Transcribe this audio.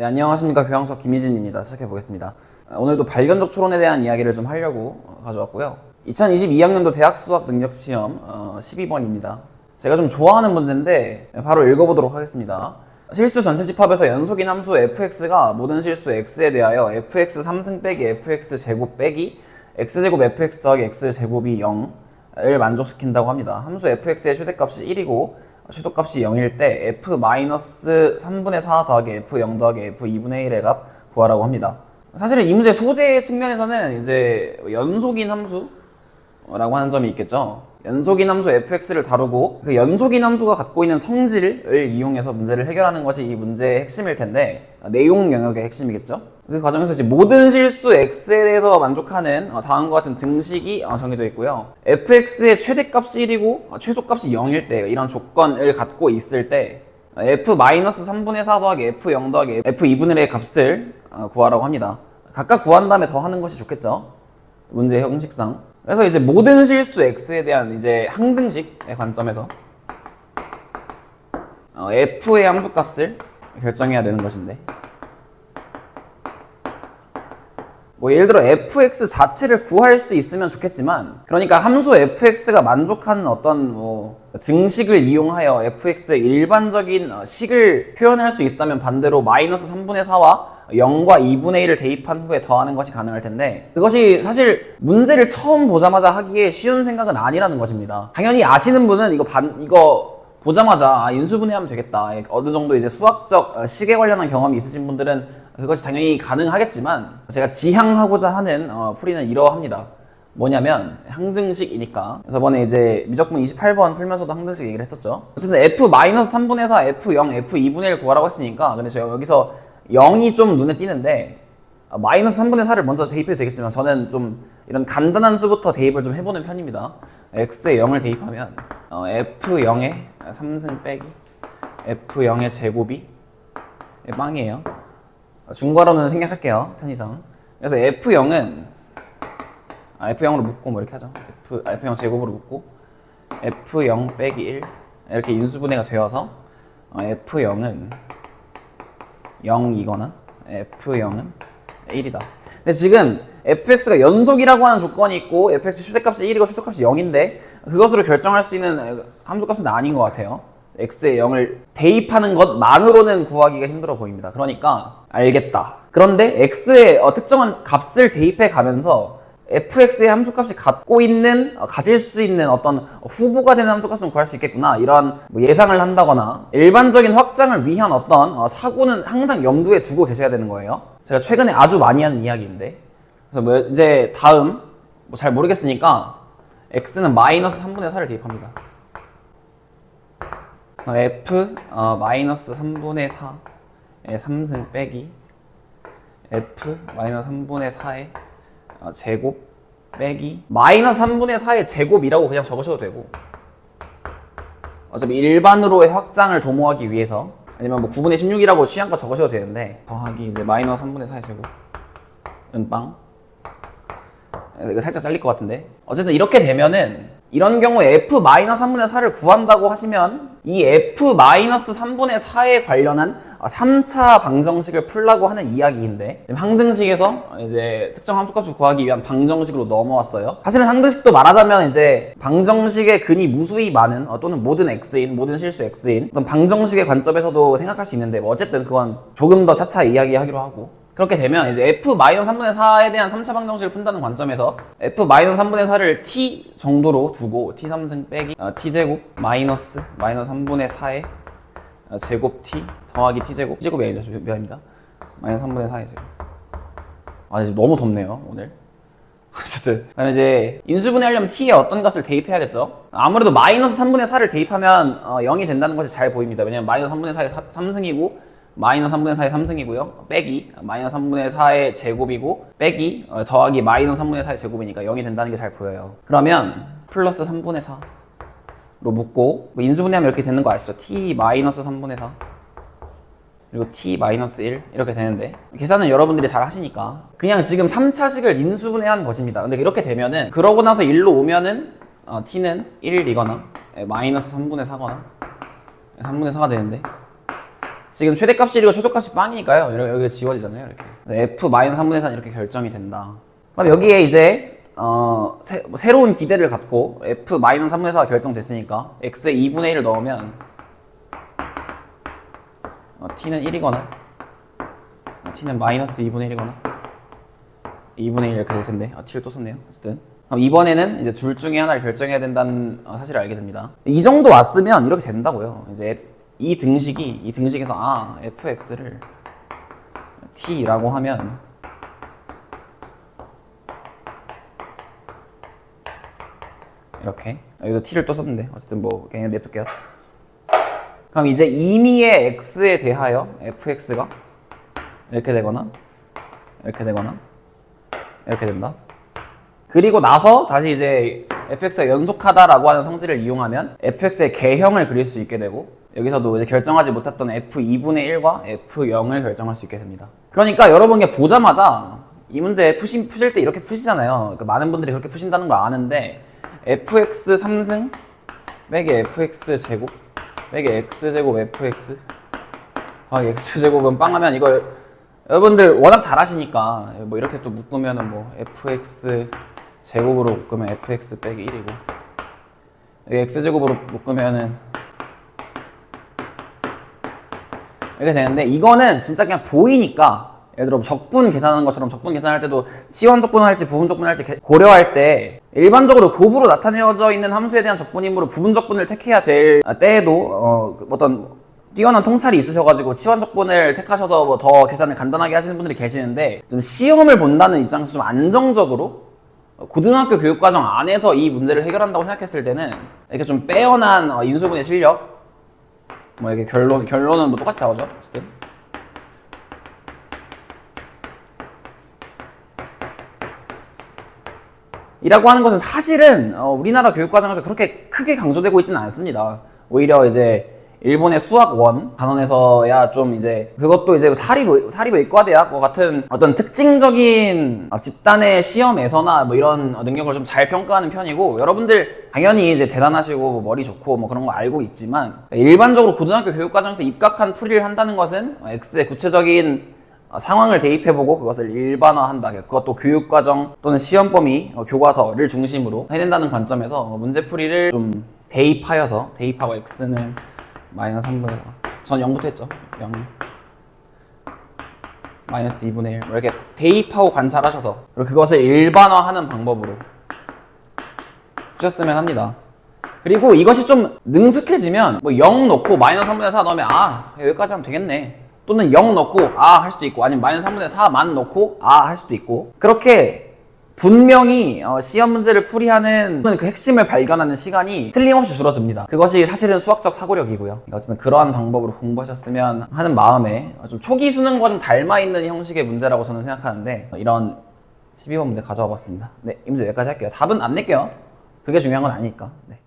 네, 안녕하십니까. 교양석 김희진입니다. 시작해 보겠습니다. 오늘도 발견적 추론에 대한 이야기를 좀 하려고 어, 가져왔고요. 2022학년도 대학 수학 능력 시험 어, 12번입니다. 제가 좀 좋아하는 문제인데 바로 읽어보도록 하겠습니다. 실수 전체 집합에서 연속인 함수 fx가 모든 실수 x에 대하여 fx 3승 빼기 fx 제곱 빼기 x제곱 fx 더하기 x제곱이 0을 만족시킨다고 합니다. 함수 fx의 최대값이 1이고 최소값이 0일 때 f-3분의 4 더하기 f0 더하기 f2분의 1의 값 구하라고 합니다. 사실은 이 문제 소재 측면에서는 이제 연속인 함수 라고 하는 점이 있겠죠. 연속인 함수 fx를 다루고 그 연속인 함수가 갖고 있는 성질을 이용해서 문제를 해결하는 것이 이 문제의 핵심일 텐데 내용 영역의 핵심이겠죠. 그 과정에서 이제 모든 실수 x에 대해서 만족하는 어, 다음과 같은 등식이 어, 정해져 있고요. fx의 최대값이 1이고 어, 최소값이 0일 때 이런 조건을 갖고 있을 때 f-3분의 4 더하기 f0 더하기 f2분의 1의 값을 어, 구하라고 합니다. 각각 구한 다음에 더 하는 것이 좋겠죠. 문제 형식상. 그래서 이제 모든 실수 x에 대한 이제 항등식의 관점에서 어, f의 함수 값을 결정해야 되는 것인데 뭐 예를 들어 fx 자체를 구할 수 있으면 좋겠지만 그러니까 함수 fx가 만족하는 어떤 뭐 등식을 이용하여 fx의 일반적인 어, 식을 표현할 수 있다면 반대로 마이너스 3분의 4와 0과 2분의 1을 대입한 후에 더하는 것이 가능할 텐데 그것이 사실 문제를 처음 보자마자 하기에 쉬운 생각은 아니라는 것입니다. 당연히 아시는 분은 이거 반 이거 보자마자 아, 인수분해하면 되겠다. 어느 정도 이제 수학적 어, 식에 관련한 경험이 있으신 분들은 그것이 당연히 가능하겠지만 제가 지향하고자 하는 어, 풀이는 이러합니다. 뭐냐면 항등식이니까 저번에 이제 미적분 28번 풀면서도 항등식 얘기를 했었죠. 어쨌든 f-3분의 4, f0, f2분의 1 구하라고 했으니까 근데 제가 여기서 0이 좀 눈에 띄는데 아, 마이너스 3분의 4를 먼저 대입해도 되겠지만 저는 좀 이런 간단한 수부터 대입을 좀 해보는 편입니다. x에 0을 대입하면 어, f0에 3승 빼기 f0의 제곱이 빵이에요. 중괄호는 생략할게요. 편의상. 그래서 f0은 아, f0으로 묶고 뭐 이렇게 하죠. f, 아, f0 제곱으로 묶고 f0 빼기 1 이렇게 인수분해가 되어서 어, f0은 0이거나 f0은 1이다. 근데 지금 fx가 연속이라고 하는 조건이 있고 fx 최대값이 1이고 최소값이 0인데 그것으로 결정할 수 있는 함수값은 아닌 것 같아요. x에 0을 대입하는 것만으로는 구하기가 힘들어 보입니다. 그러니까 알겠다. 그런데 x의 어, 특정한 값을 대입해 가면서 fx의 함수값이 갖고 있는 어, 가질 수 있는 어떤 후보가 되는 함수값은 구할 수 있겠구나 이런 뭐 예상을 한다거나 일반적인 확장을 위한 어떤 어, 사고는 항상 염두에 두고 계셔야 되는 거예요. 제가 최근에 아주 많이 하는 이야기인데 그래서 뭐 이제 다음 뭐 잘 모르겠으니까 x는 마이너스 3분의 4를 대입합니다. 어, f 어, 마이너스 3분의 4의 3승 빼기 f 마이너스 3분의 4의 어, 제곱 빼기 마이너스 3분의 4의 제곱이라고 그냥 적으셔도 되고. 어차피 일반으로의 확장을 도모하기 위해서 아니면 뭐 9분의 16이라고 취향껏 적으셔도 되는데 더하기 이제 마이너스 3분의 4의 제곱. 은빵. 이거 살짝 잘릴 것 같은데. 어쨌든 이렇게 되면은 이런 경우에 f-3분의 4를 구한다고 하시면 이 f-3분의 4에 관련한 3차 방정식을 풀라고 하는 이야기인데 지금 항등식에서 이제 특정 함수값을 구하기 위한 방정식으로 넘어왔어요. 사실은 항등식도 말하자면 이제 방정식의 근이 무수히 많은 어, 또는 모든 x인 모든 실수 x인 어떤 방정식의 관점에서도 생각할 수 있는데 뭐 어쨌든 그건 조금 더 차차 이야기하기로 하고 그렇게 되면 이제 f-3분의 4에 대한 3차 방정식을 푼다는 관점에서 f-3분의 4를 t 정도로 두고 t 3승 빼기 어, t제곱 마이너스 마이너스 3분의 4의 어, 제곱 t 더하기 t제곱 t제곱이 아니죠. 몇입니다? 마이너스 3분의 4의 제곱. 아 지금 너무 덥네요 오늘. 어쨌든. 그다음에 이제 인수분해 하려면 t에 어떤 값을 대입해야겠죠? 아무래도 마이너스 3분의 4를 대입하면 어, 0이 된다는 것이 잘 보입니다. 왜냐면 마이너스 3분의 4의 3승이고 마이너스 3분의 4의 3승이고요. 빼기. 마이너스 3분의 4의 제곱이고 빼기 어, 더하기 마이너스 3분의 4의 제곱이니까 0이 된다는 게 잘 보여요. 그러면 플러스 3분의 4 로 묶고 뭐 인수분해하면 이렇게 되는 거 아시죠? t 마이너스 3분의 4 그리고 t 마이너스 1 이렇게 되는데 계산은 여러분들이 잘 하시니까 그냥 지금 3차식을 인수분해한 것입니다. 근데 이렇게 되면은 그러고 나서 1로 오면은 어, t는 1이거나 마이너스 3분의 4거나 3분의 4가 되는데 지금 최대값이 1이고 최소값이 빵이니까요. 여기가 지워지잖아요. 이렇게. f-3분의 4는 이렇게 결정이 된다. 그럼 여기에 이제 어, 새, 뭐 새로운 기대를 갖고 f-3분의 4가 결정됐으니까 x의 2분의 1을 넣으면 어, t는 1이거나 어, t는 마이너스 2분의 1이거나 2분의 1 이렇게 될 텐데 아, t를 또 썼네요. 어쨌든 그럼 이번에는 이제 둘 중에 하나를 결정해야 된다는 어, 사실을 알게 됩니다. 이 정도 왔으면 이렇게 된다고요. 이제 이 등식이 이 등식에서 아 fx를 t라고 하면 이렇게 여기도 t를 또 썼는데 어쨌든 뭐 그냥 냅둘게요. 그럼 이제 임의의 x에 대하여 fx가 이렇게 되거나 이렇게 되거나 이렇게 된다. 그리고 나서 다시 이제 fx가 연속하다라고 하는 성질을 이용하면 fx의 개형을 그릴 수 있게 되고 여기서도 이제 결정하지 못했던 f2분의 1과 f0을 결정할 수 있게 됩니다. 그러니까 여러분 이 보자마자 이 문제 푸시, 푸실 때 이렇게 푸시잖아요. 그러니까 많은 분들이 그렇게 푸신다는 걸 아는데 fx 3승 빼기 fx 제곱 빼기 x 제곱 fx 아 x 제곱은 빵하면 이거 여러분들 워낙 잘하시니까 뭐 이렇게 또 묶으면은 뭐 fx 제곱으로 묶으면 fx 빼기 1이고 x 제곱으로 묶으면은 이렇게 되는데 이거는 진짜 그냥 보이니까 예를 들어 적분 계산하는 것처럼 적분 계산할 때도 시원 적분을 할지 부분 적분을 할지 개- 고려할 때 일반적으로 곱으로 나타내어져 있는 함수에 대한 적분이므로 부분 적분을 택해야 될 때에도 어, 그 어떤 뛰어난 통찰이 있으셔가지고 치환 적분을 택하셔서 뭐더 계산을 간단하게 하시는 분들이 계시는데 좀 시험을 본다는 입장에서 좀 안정적으로 고등학교 교육과정 안에서 이 문제를 해결한다고 생각했을 때는 이렇게 좀 빼어난 어, 인수분해 실력 뭐 이게 결론 결론은 뭐 똑같이 나오죠 어쨌든 이라고 하는 것은 사실은 어, 우리나라 교육과정에서 그렇게 크게 강조되고 있지는 않습니다. 오히려 이제 일본의 수학원 단원에서야 좀 이제 그것도 이제 사립 사립 의과대학과 같은 어떤 특징적인 어, 집단의 시험에서나 뭐 이런 어, 능력을 좀 잘 평가하는 편이고 여러분들 당연히 이제 대단하시고 뭐 머리 좋고 뭐 그런 거 알고 있지만 일반적으로 고등학교 교육 과정에서 입각한 풀이를 한다는 것은 어, X의 구체적인 어, 상황을 대입해보고 그것을 일반화한다. 그것도 교육과정 또는 시험 범위, 어, 교과서를 중심으로 해낸다는 관점에서 어, 문제풀이를 좀 대입하여서 대입하고 x는 마이너스 3분의 4. 전 0부터 했죠. 0. 마이너스 2분의 1. 뭐 이렇게 대입하고 관찰하셔서 그리고 그것을 일반화하는 방법으로 푸셨으면 합니다. 그리고 이것이 좀 능숙해지면 뭐0 넣고 마이너스 3분의 4 넣으면 아 여기까지 하면 되겠네 또는 0 넣고 아 할 수도 있고 아니면 마이너스 3분의 4만 넣고 아 할 수도 있고 그렇게 분명히 어, 시험 문제를 풀이하는 그 핵심을 발견하는 시간이 틀림없이 줄어듭니다. 그것이 사실은 수학적 사고력이고요. 어쨌든 그러한 방법으로 공부하셨으면 하는 마음에 좀 초기 수능과 좀 닮아 있는 형식의 문제라고 저는 생각하는데 이런 12번 문제 가져와 봤습니다. 네, 이 문제 여기까지 할게요. 답은 안 낼게요. 그게 중요한 건 아니니까. 네.